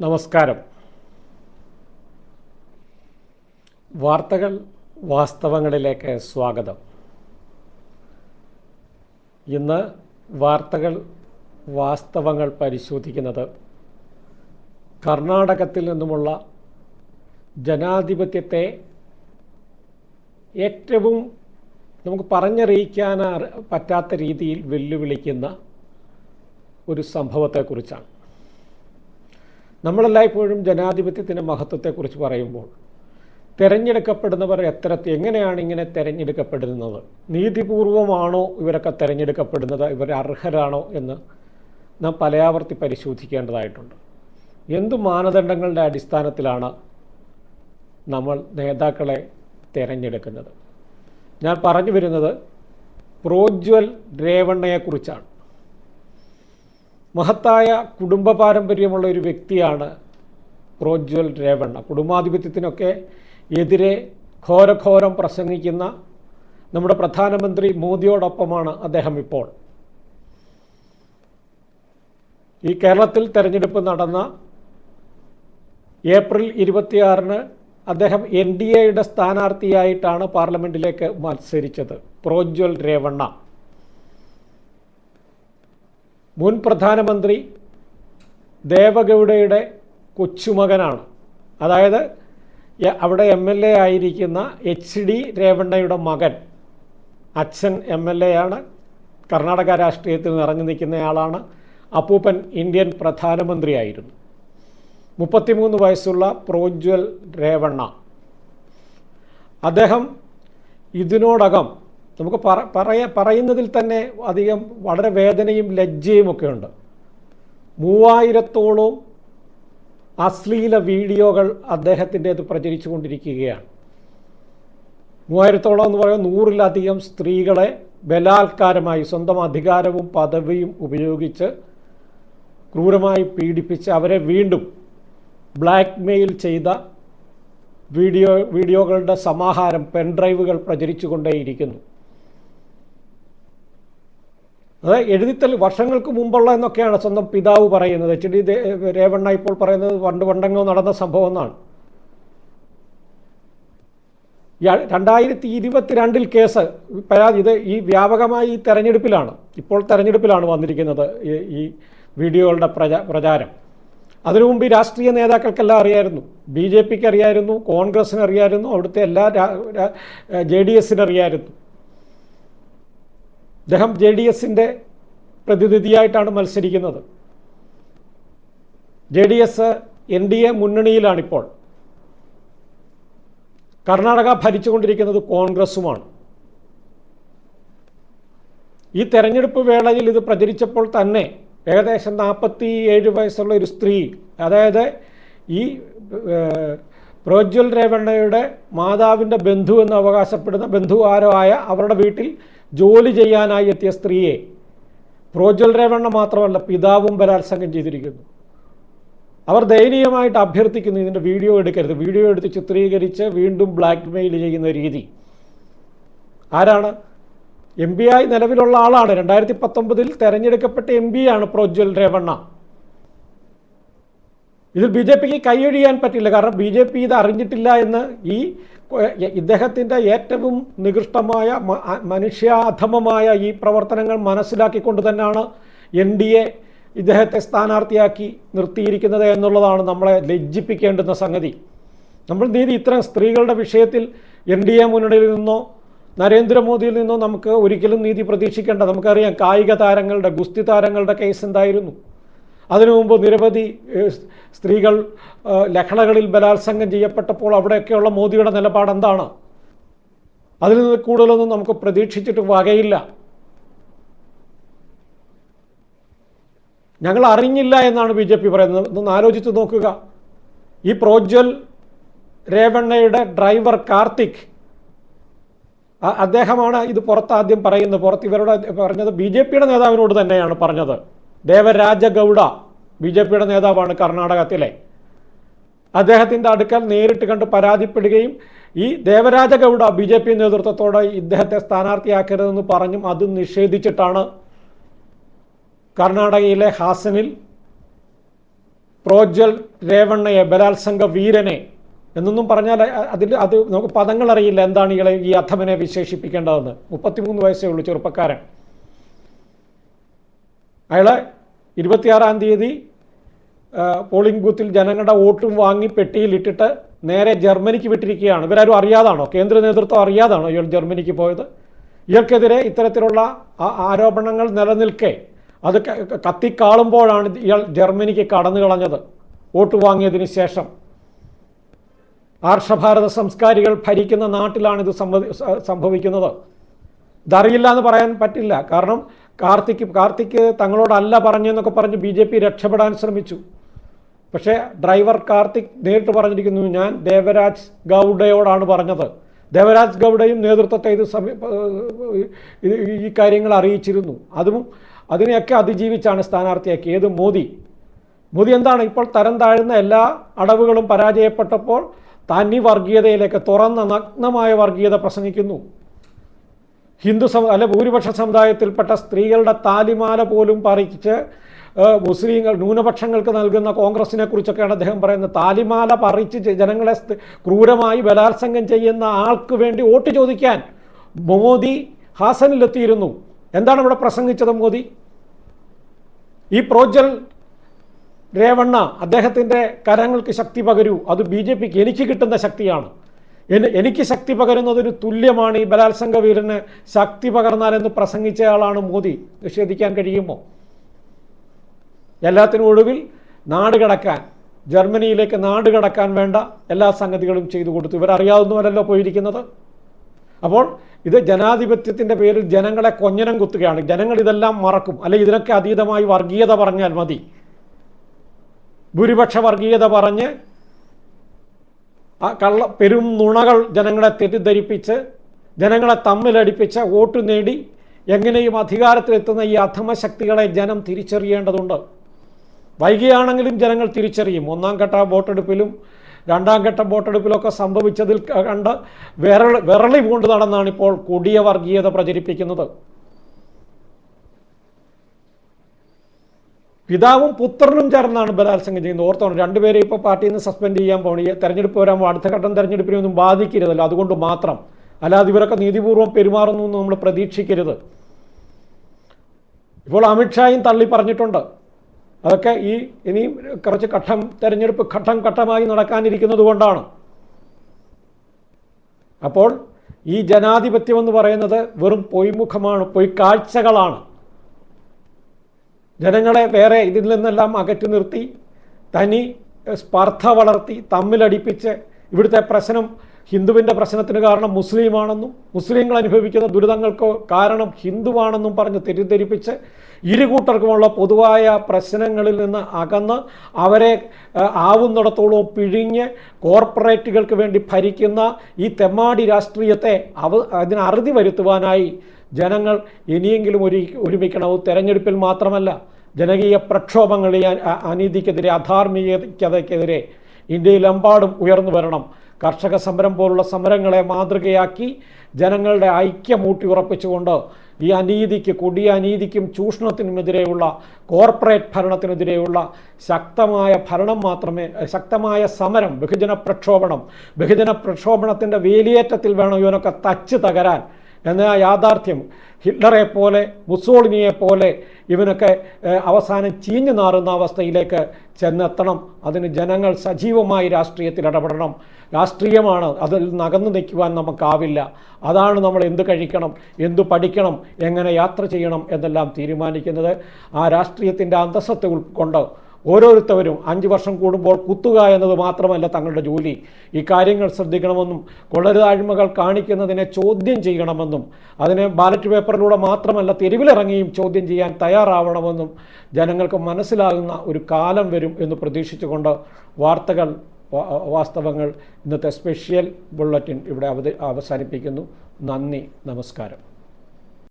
നമസ്കാരം. വാർത്തകൾ വാസ്തവങ്ങളിലേക്ക് സ്വാഗതം. ഇന്ന് വാർത്തകൾ വാസ്തവങ്ങൾ പരിശോധിക്കുന്നത് കർണാടകത്തിൽ നിന്നുമുള്ള ജനാധിപത്യത്തെ ഏറ്റവും നമുക്ക് പറഞ്ഞറിയിക്കാൻ പറ്റാത്ത രീതിയിൽ വെല്ലുവിളിക്കുന്ന ഒരു സംഭവത്തെക്കുറിച്ചാണ്. നമ്മളെല്ലായ്പ്പോഴും ജനാധിപത്യത്തിന്റെ മഹത്വത്തെക്കുറിച്ച് പറയുമ്പോൾ തിരഞ്ഞെടുക്കപ്പെടുന്നവർ എത്ര എങ്ങനെയാണ് ഇങ്ങനെ തിരഞ്ഞെടുക്കപ്പെടുന്നത്? നീതിപൂർവമാണോ ഇവരൊക്കെ തിരഞ്ഞെടുക്കപ്പെടുന്നത്? ഇവർ അർഹരാണോ എന്ന് നാം പലയാവർത്തി പരിശോധിക്കേണ്ടതായിട്ടുണ്ട്. എന്തു മാനദണ്ഡങ്ങളുടെ അടിസ്ഥാനത്തിലാണ് നമ്മൾ നേതാക്കളെ തിരഞ്ഞെടുക്കുന്നത്? ഞാൻ പറഞ്ഞു വരുന്നത് പ്രോജ്വൽ രേവണ്ണയെക്കുറിച്ചാണ്. മഹത്തായ കുടുംബ പാരമ്പര്യമുള്ള ഒരു വ്യക്തിയാണ് പ്രോജ്വൽ രേവണ്ണ. കുടുംബാധിപത്യത്തിനൊക്കെ എതിരെ ഘോരഘോരം പ്രസംഗിക്കുന്ന നമ്മുടെ പ്രധാനമന്ത്രി മോദിയോടൊപ്പമാണ് അദ്ദേഹം ഇപ്പോൾ. ഈ കേരളത്തിൽ തെരഞ്ഞെടുപ്പ് നടന്ന ഏപ്രിൽ ഇരുപത്തിയാറിന് അദ്ദേഹം എൻ ഡി എയുടെ സ്ഥാനാർത്ഥിയായിട്ടാണ് പാർലമെന്റിലേക്ക് മത്സരിച്ചത് പ്രോജ്വൽ രേവണ്ണ. മുൻ പ്രധാനമന്ത്രി ദേവഗൗഡയുടെ കൊച്ചുമകനാണ്. അതായത് അവിടെ എം എൽ എ ആയിരിക്കുന്ന എച്ച് ഡി രേവണ്ണയുടെ മകൻ. അച്ഛൻ എം എൽ എ ആണ്. കർണാടക രാഷ്ട്രീയത്തിൽ നിറഞ്ഞു നിൽക്കുന്നയാളാണ്. അപ്പൂപ്പൻ ഇന്ത്യൻ പ്രധാനമന്ത്രിയായിരുന്നു. മുപ്പത്തിമൂന്ന് വയസ്സുള്ള പ്രോജ്വൽ രേവണ്ണ. അദ്ദേഹം ഇതിനോടകം നമുക്ക് പറ പറയ പറയുന്നതിൽ തന്നെ അധികം വളരെ വേദനയും ലജ്ജയും ഒക്കെ ഉണ്ട്. മൂവായിരത്തോളം അശ്ലീല വീഡിയോകൾ അദ്ദേഹത്തിന്റേത് പ്രചരിച്ചു കൊണ്ടിരിക്കുകയാണ്. മൂവായിരത്തോളം എന്ന് പറയുന്നത് നൂറിലധികം സ്ത്രീകളെ ബലാത്കാരമായി സ്വന്തം അധികാരവും പദവിയും ഉപയോഗിച്ച് ക്രൂരമായി പീഡിപ്പിച്ച് അവരെ വീണ്ടും ബ്ലാക്ക് മെയിൽ ചെയ്ത വീഡിയോ വീഡിയോകളുടെ സമാഹാരം പെൻഡ്രൈവുകൾ പ്രചരിച്ചുകൊണ്ടേയിരിക്കുന്നു അത് എഴുതിത്തള്ളി വർഷങ്ങൾക്ക് മുമ്പുള്ള എന്നൊക്കെയാണ് സ്വന്തം പിതാവ് പറയുന്നത്. എച്ച് ഡി രേവണ്ണ ഇപ്പോൾ പറയുന്നത് പണ്ട് പണ്ടങ്ങോ നടന്ന സംഭവം എന്നാണ്. രണ്ടായിരത്തി ഇരുപത്തിരണ്ടിൽ കേസ് പരാതി ഇത് ഈ വ്യാപകമായി ഈ തെരഞ്ഞെടുപ്പിലാണ്. ഇപ്പോൾ തെരഞ്ഞെടുപ്പിലാണ് വന്നിരിക്കുന്നത് ഈ വീഡിയോകളുടെ പ്രചാ പ്രചാരം. അതിനു മുമ്പ് രാഷ്ട്രീയ നേതാക്കൾക്കെല്ലാം അറിയായിരുന്നു. ബി ജെ പിക്ക് അറിയായിരുന്നു കോൺഗ്രസ്സിന് അറിയായിരുന്നു അവിടുത്തെ എല്ലാ ജെ ഡി എസിന് അറിയായിരുന്നു. അദ്ദേഹം ജെ ഡി എസിന്റെ പ്രതിനിധിയായിട്ടാണ് മത്സരിക്കുന്നത്. J D S N D A മുന്നണിയിലാണിപ്പോൾ. Karnataka ഭരിച്ചുകൊണ്ടിരിക്കുന്നത് കോൺഗ്രസുമാണ്. ഈ തെരഞ്ഞെടുപ്പ് വേളയിൽ ഇത് പ്രചരിച്ചപ്പോൾ തന്നെ ഏകദേശം നാൽപ്പത്തി ഏഴ് വയസ്സുള്ള ഒരു സ്ത്രീ അതായത് ഈ പ്രോജ്വൽ രേവണ്ണയുടെ മാതാവിന്റെ ബന്ധു എന്ന് അവകാശപ്പെടുന്ന ബന്ധു ആരോ ആയ അവരുടെ വീട്ടിൽ ജോലി ചെയ്യാനായി എത്തിയ സ്ത്രീയെ പ്രോജ്വൽ രേവണ്ണ മാത്രമല്ല പിതാവും ബലാത്സംഗം ചെയ്തിരിക്കുന്നു. അവർ ദയനീയമായിട്ട് അഭ്യർത്ഥിക്കുന്നു ഇതിന്റെ വീഡിയോ എടുക്കരുത്. വീഡിയോ എടുത്ത് ചിത്രീകരിച്ച് വീണ്ടും ബ്ലാക്ക് മെയിൽ ചെയ്യുന്ന രീതി. ആരാണ്? എം പി ആയി നിലവിലുള്ള ആളാണ്. രണ്ടായിരത്തി പത്തൊമ്പതിൽ തെരഞ്ഞെടുക്കപ്പെട്ട എം ആണ് പ്രോജ്വൽ രേവണ്ണ. ഇതിൽ ബി ജെ പിക്ക് കൈയൊഴിയാൻ പറ്റില്ല. കാരണം ബി ജെ പി ഇത് അറിഞ്ഞിട്ടില്ല എന്ന് ഈ ഇദ്ദേഹത്തിന്റെ ഏറ്റവും നികൃഷ്ടമായ മനുഷ്യാധമമായ ഈ പ്രവർത്തനങ്ങൾ മനസ്സിലാക്കിക്കൊണ്ട് തന്നെയാണ് എൻ ഡി എ ഇദ്ദേഹത്തെ സ്ഥാനാർത്ഥിയാക്കി നിർത്തിയിരിക്കുന്നത് എന്നുള്ളതാണ് നമ്മളെ ലജ്ജിപ്പിക്കേണ്ടുന്ന സംഗതി. നമ്മൾ നീതി ഇത്തരം സ്ത്രീകളുടെ വിഷയത്തിൽ എൻ ഡി എ മുന്നണിയിൽ നിന്നോ നരേന്ദ്രമോദിയിൽ നിന്നോ നമുക്ക് ഒരിക്കലും നീതി പ്രതീക്ഷിക്കേണ്ട. നമുക്കറിയാം കായിക താരങ്ങളുടെ ഗുസ്തി താരങ്ങളുടെ കേസ് എന്തായിരുന്നു? അതിനു മുമ്പ് നിരവധി സ്ത്രീകൾ ലഹളകളിൽ ബലാത്സംഗം ചെയ്യപ്പെട്ടപ്പോൾ അവിടെയൊക്കെയുള്ള മോദിയുടെ നിലപാട് എന്താണ്? അതിൽ നിന്ന് കൂടുതലൊന്നും നമുക്ക് പ്രതീക്ഷിച്ചിട്ട് വകയില്ല. ഞങ്ങൾ അറിഞ്ഞില്ല എന്നാണ് ബി ജെ പി പറയുന്നത്. ഒന്ന് ആലോചിച്ച് നോക്കുക. ഈ പ്രോജ്വൽ രേവണ്ണയുടെ ഡ്രൈവർ കാർത്തിക് അദ്ദേഹമാണ് ഇത് പുറത്ത് ആദ്യം പറയുന്നത്. പുറത്ത് ഇവരുടെ പറഞ്ഞത് ബി ജെ പിയുടെ നേതാവിനോട് തന്നെയാണ് പറഞ്ഞത്. ദേവരാജ ഗൗഡ ബി ജെ പിയുടെ നേതാവാണ് കർണാടകത്തിലെ. അദ്ദേഹത്തിന്റെ അടുക്കൽ നേരിട്ട് കണ്ട് പരാതിപ്പെടുകയും ഈ ദേവരാജഗൗഡ ബി ജെ പി നേതൃത്വത്തോടെ ഇദ്ദേഹത്തെ സ്ഥാനാർത്ഥിയാക്കരുതെന്ന് പറഞ്ഞും അത് നിഷേധിച്ചിട്ടാണ് കർണാടകയിലെ ഹാസനിൽ പ്രോജ്വൽ രേവണ്ണയെ ബലാത്സംഗ വീരനെ എന്നൊന്നും പറഞ്ഞാൽ അതിൽ അത് നമുക്ക് പദങ്ങൾ അറിയില്ല. എന്താണ് ഇയാളെ ഈ അധമനെ വിശേഷിപ്പിക്കേണ്ടതെന്ന്. മുപ്പത്തിമൂന്ന് വയസ്സേ ഉള്ളൂ ചെറുപ്പക്കാരൻ. അയാളെ ഇരുപത്തിയാറാം തീയതി പോളിംഗ് ബൂത്തിൽ ജനങ്ങളുടെ വോട്ടും വാങ്ങി പെട്ടിയിലിട്ടിട്ട് നേരെ ജർമ്മനിക്ക് വിട്ടിരിക്കുകയാണ്. ഇവരാരും അറിയാതാണോ? കേന്ദ്ര നേതൃത്വം അറിയാതാണോ ഇയാൾ ജർമ്മനിക്ക് പോയത്? ഇയാൾക്കെതിരെ ഇത്തരത്തിലുള്ള ആരോപണങ്ങൾ നിലനിൽക്കെ. അത് കത്തിക്കാളുമ്പോഴാണ് ഇയാൾ ജർമ്മനിക്ക് കടന്നു കളഞ്ഞത്. വോട്ട് വാങ്ങിയതിന് ശേഷം. ആർഷഭാരത സംസ്കാരികൾ ഭരിക്കുന്ന നാട്ടിലാണ് ഇത് സംഭവി സംഭവിക്കുന്നത്. ഇതറിയില്ല എന്ന് പറയാൻ പറ്റില്ല. കാരണം കാർത്തിക് കാർത്തിക് തങ്ങളോടല്ല പറഞ്ഞെന്നൊക്കെ പറഞ്ഞ് ബി ജെ പി രക്ഷപ്പെടാൻ ശ്രമിച്ചു. പക്ഷേ ഡ്രൈവർ കാർത്തിക് നേരിട്ട് പറഞ്ഞിരിക്കുന്നു ഞാൻ ദേവരാജ് ഗൗഡയോടാണ് പറഞ്ഞത്. ദേവരാജ് ഗൗഡയും നേതൃത്വത്തെ ഇത് ഈ കാര്യങ്ങൾ അറിയിച്ചിരുന്നു. അതും അതിനെയൊക്കെ അതിജീവിച്ചാണ് സ്ഥാനാർത്ഥിയാക്കി. ഏത് മോദി? മോദി എന്താണ്? ഇപ്പോൾ തരം താഴ്ന്ന എല്ലാ അടവുകളും പരാജയപ്പെട്ടപ്പോൾ തനി വർഗീയതയിലേക്ക് തുറന്ന നഗ്നമായ വർഗീയത പ്രസംഗിക്കുന്നു. ഹിന്ദു സമു അല്ലെ ഭൂരിപക്ഷ സമുദായത്തിൽപ്പെട്ട സ്ത്രീകളുടെ താലിമാല പോലും പറിച്ച് മുസ്ലിങ്ങൾ ന്യൂനപക്ഷങ്ങൾക്ക് നൽകുന്ന കോൺഗ്രസിനെ കുറിച്ചൊക്കെയാണ് അദ്ദേഹം പറയുന്നത്. താലിമാല പറിച്ച് ജനങ്ങളെ ക്രൂരമായി ബലാത്സംഗം ചെയ്യുന്ന ആൾക്ക് വേണ്ടി വോട്ട് ചോദിക്കാൻ മോദി ഹാസനിലെത്തിയിരുന്നു. എന്താണ് ഇവിടെ പ്രസംഗിച്ചത് മോദി? ഈ പ്രോജൽ രേവണ്ണ അദ്ദേഹത്തിന്റെ കരങ്ങൾക്ക് ശക്തി പകരൂ. അത് ബി എനിക്ക് കിട്ടുന്ന ശക്തിയാണ്. എനിക്ക് ശക്തി പകരുന്നതിന് തുല്യമാണ് ഈ ബലാത്സംഗ വീരന് ശക്തി പകർന്നാലെന്ന് പ്രസംഗിച്ചയാളാണ് മോദി. നിഷേധിക്കാൻ കഴിയുമോ? എല്ലാത്തിനും ഒടുവിൽ നാട് കടക്കാൻ ജർമ്മനിയിലേക്ക് നാട് കടക്കാൻ വേണ്ട എല്ലാ സംഗതികളും ചെയ്തു കൊടുത്തു. ഇവരറിയാവുന്നവരല്ലോ പോയിരിക്കുന്നത്. അപ്പോൾ ഇത് ജനാധിപത്യത്തിന്റെ പേരിൽ ജനങ്ങളെ കൊഞ്ഞനം കുത്തുകയാണ്. ജനങ്ങൾ ഇതെല്ലാം മറക്കും. അല്ലെങ്കിൽ ഇതിനൊക്കെ അതീതമായി വർഗീയത പറഞ്ഞാൽ മതി. ഭൂരിപക്ഷ വർഗീയത പറഞ്ഞ് ആ കള്ള പെരും നുണകൾ ജനങ്ങളെ തെറ്റിദ്ധരിപ്പിച്ച് ജനങ്ങളെ തമ്മിലടിപ്പിച്ച് വോട്ട് നേടി എങ്ങനെയും അധികാരത്തിലെത്തുന്ന ഈ അധമശക്തികളെ ജനം തിരിച്ചറിയേണ്ടതുണ്ട്. വൈകിയാണെങ്കിലും ജനങ്ങൾ തിരിച്ചറിയും. ഒന്നാം ഘട്ട വോട്ടെടുപ്പിലും രണ്ടാം ഘട്ട വോട്ടെടുപ്പിലൊക്കെ സംഭവിച്ചതിൽ കണ്ട് വിരളി വിരളി കൊണ്ട് നടന്നാണ് ഇപ്പോൾ കൊടിയ വർഗീയത പ്രചരിപ്പിക്കുന്നത്. പിതാവും പുത്രനും ചേർന്നാണ് ബലാത്സംഗം ചെയ്യുന്നത്. ഓർത്തോണം രണ്ടുപേരെ ഇപ്പോൾ പാർട്ടിയിൽ നിന്ന് സസ്പെൻഡ് ചെയ്യാൻ പോകണം. തെരഞ്ഞെടുപ്പ് വരാൻ അടുത്ത ഘട്ടം തെരഞ്ഞെടുപ്പിനെ ഒന്നും ബാധിക്കരുതല്ലോ. അതുകൊണ്ട് മാത്രം. അല്ലാതെ ഇവരൊക്കെ നീതിപൂർവം പെരുമാറുന്നു എന്ന് നമ്മൾ പ്രതീക്ഷിക്കരുത്. ഇപ്പോൾ അമിത്ഷായും തള്ളി പറഞ്ഞിട്ടുണ്ട്. അതൊക്കെ ഈ ഇനിയും കുറച്ച് ഘട്ടം തെരഞ്ഞെടുപ്പ് ഘട്ടം ഘട്ടമായി നടക്കാനിരിക്കുന്നത് കൊണ്ടാണ്. അപ്പോൾ ഈ ജനാധിപത്യം എന്ന് പറയുന്നത് വെറും പൊയ്മുഖമാണ് പൊയ്ക്കാഴ്ചകളാണ്. ജനങ്ങളെ വേറെ ഇതിൽ നിന്നെല്ലാം അകറ്റി നിർത്തി തനി സ്പർദ്ധ വളർത്തി തമ്മിലടിപ്പിച്ച് ഇവിടുത്തെ പ്രശ്നം ഹിന്ദുവിന്റെ പ്രശ്നത്തിന് കാരണം മുസ്ലിമാണെന്നും മുസ്ലിങ്ങൾ അനുഭവിക്കുന്ന ദുരിതങ്ങൾക്ക് കാരണം ഹിന്ദുവാണെന്നും പറഞ്ഞ് തെറ്റിദ്ധരിപ്പിച്ച് ഇരു കൂട്ടർക്കുമുള്ള പൊതുവായ പ്രശ്നങ്ങളിൽ നിന്ന് അകന്ന് അവരെ ആവുന്നിടത്തോളം പിഴിഞ്ഞ് കോർപ്പറേറ്റുകൾക്ക് വേണ്ടി ഭരിക്കുന്ന ഈ തെമ്മാടി രാഷ്ട്രീയത്തെ അവ അതിന് അറുതി വരുത്തുവാനായി ജനങ്ങൾ ഇനിയെങ്കിലും ഒരു ഒരുമിക്കണം തെരഞ്ഞെടുപ്പിൽ മാത്രമല്ല ജനകീയ അ- അനീതിക്കെതിരെ അധാർമികതയ്ക്കെതിരെ ഇന്ത്യയിലെമ്പാടും ഉയർന്നു വരണം. കർഷക സമരം പോലുള്ള സമരങ്ങളെ മാതൃകയാക്കി ജനങ്ങളുടെ ഐക്യം ഊട്ടിയുറപ്പിച്ചുകൊണ്ട് ഈ അനീതിക്ക് കൊടിയ അനീതിക്കും ചൂഷണത്തിനുമെതിരെയുള്ള കോർപ്പറേറ്റ് ഭരണത്തിനെതിരെയുള്ള ശക്തമായ ഭരണം മാത്രമേ ശക്തമായ സമരം ബഹുജന പ്രക്ഷോഭണം ബഹുജന പ്രക്ഷോഭണത്തിന്റെ വേലിയേറ്റത്തിൽ വേണം ഇവനൊക്കെ തച്ച് തകരാൻ. എന്ന യാഥാർത്ഥ്യം ഹിറ്റ്ലറെ പോലെ മുസോളിനിയെ പോലെ ഇവനൊക്കെ അവസാനം ചീഞ്ഞു നാറുന്ന അവസ്ഥയിലേക്ക് ചെന്നെത്തണം. അതിന് ജനങ്ങൾ സജീവമായി രാഷ്ട്രീയത്തിൽ ഇടപെടണം. രാഷ്ട്രീയമാണ് അതിൽ നകന്നു നിൽക്കുവാൻ നമുക്കാവില്ല. അതാണ് നമ്മൾ എന്ത് കഴിക്കണം എന്തു പഠിക്കണം എങ്ങനെ യാത്ര ചെയ്യണം എന്നെല്ലാം തീരുമാനിക്കുന്നത് ആ രാഷ്ട്രീയത്തിന്റെ അന്തസ്സത്തെ ഉൾക്കൊണ്ട് ഓരോരുത്തവരും അഞ്ച് വർഷം കൂടുമ്പോൾ കുത്തുക എന്നത് മാത്രമല്ല തങ്ങളുടെ ജോലി. ഈ കാര്യങ്ങൾ ശ്രദ്ധിക്കണമെന്നും കൊള്ളരുതാഴ്മകൾ കാണിക്കുന്നതിനെ ചോദ്യം ചെയ്യണമെന്നും അതിനെ ബാലറ്റ് പേപ്പറിലൂടെ മാത്രമല്ല തെരുവിലിറങ്ങിയും ചോദ്യം ചെയ്യാൻ തയ്യാറാവണമെന്നും ജനങ്ങൾക്ക് മനസ്സിലാകുന്ന ഒരു കാലം വരും എന്ന് പ്രതീക്ഷിച്ചുകൊണ്ട് വാർത്തകൾ വാസ്തവങ്ങൾ ഇന്നത്തെ സ്പെഷ്യൽ ബുള്ളറ്റിൻ ഇവിടെ അവസാനിപ്പിക്കുന്നു. നന്ദി നമസ്കാരം.